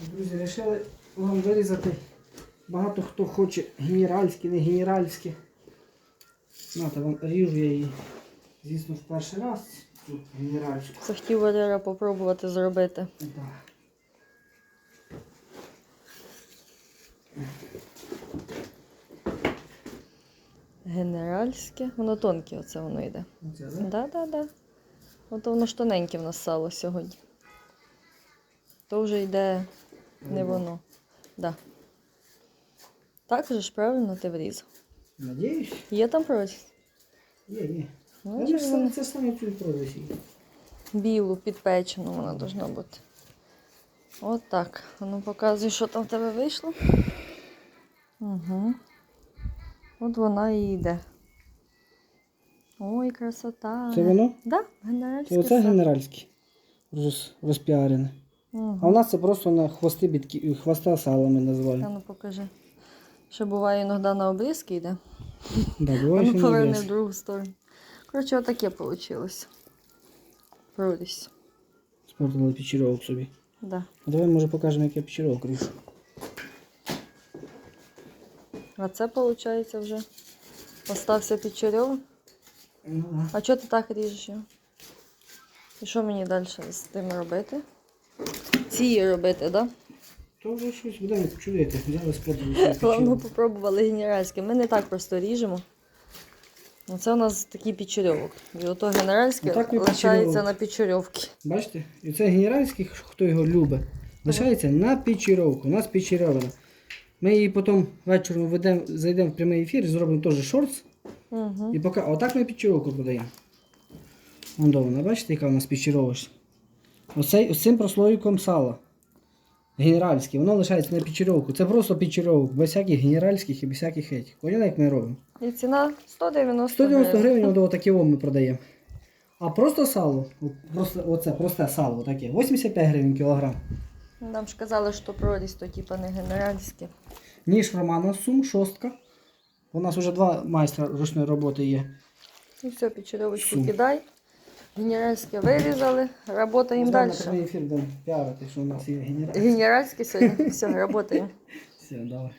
Друзі, вирішили вам вирізати. Багато хто хоче генеральське, не генеральське. Нате, вам ріжу я її, звісно, в перший раз цю генеральську. Захотів Валера попробувати зробити. Да. Генеральське. Воно тонке, оце воно йде. Оце, да? Да, да, да. От воно ж тоненьке в нас сало сьогодні. То вже йде не воно. Да. Так же ж правильно ти врізав. Надіюсь. Є там прорізь? Є, є. Ну, Я ж саме це саме цю продасі. Білу, підпечену вона должна бути. От так. Ну показуй, що там в тебе вийшло. Угу. От вона і йде. Ой, красота. Це воно? Да, Це генеральське. оце сало. генеральське. Роз, розпіарене. Мгм. А у нас це просто на хвости бітки, хвоста сала ми Та називаємо. ну покажи. Ще буває іноді на обрізки йде. Да, А буває, ну що не в другу сторону. Коротше, отаке вийшло. Прорізь. Спортили печерьовок собі. Да. Давай може покажемо, як я печерьовок ріжу. А це виходить вже. Остався печерьов. Ну. А чого ти так ріжеш його? І що мені далі з тим робити? Ці робити, так? Да? То вже щось будемо чуєте. Взяли спортили Головне, попробували генеральське. Ми не так просто ріжемо. Оце у нас такий печерьовок. І ото генеральське Отак і лишається на печерьовки. Бачите? І це генеральський, хто його любить, лишається на печерьовку. У нас печерьовина. Ми її потім вечором ведемо, зайдемо в прямий ефір, зробимо теж шортс. Угу. І поки... Отак ми печерьовку продаємо. Вон до вона, бачите, яка у нас печерьовочка? Оцей, ось цим прослойком сала. Генеральське, воно лишається на печерьовку. Це просто печерьовок, без всяких генеральських і без всяких етих. Поняли, як ми робимо? І ціна 190 190 гривень до такі ми продаємо. А просто сало, просто, оце просте сало таке, 85 гривень кілограм. Нам ж казали, що прорізь то типа не генеральське. Ніж Романа Сум, шостка. У нас вже два майстра ручної роботи є. І все, печерьовочку кидай. Генеральське вирізали, работаємо далі. Прямий ефір будемо піарити, що у нас є генеральське. Генеральське сьогодні. Все, работаємо. Все, давай.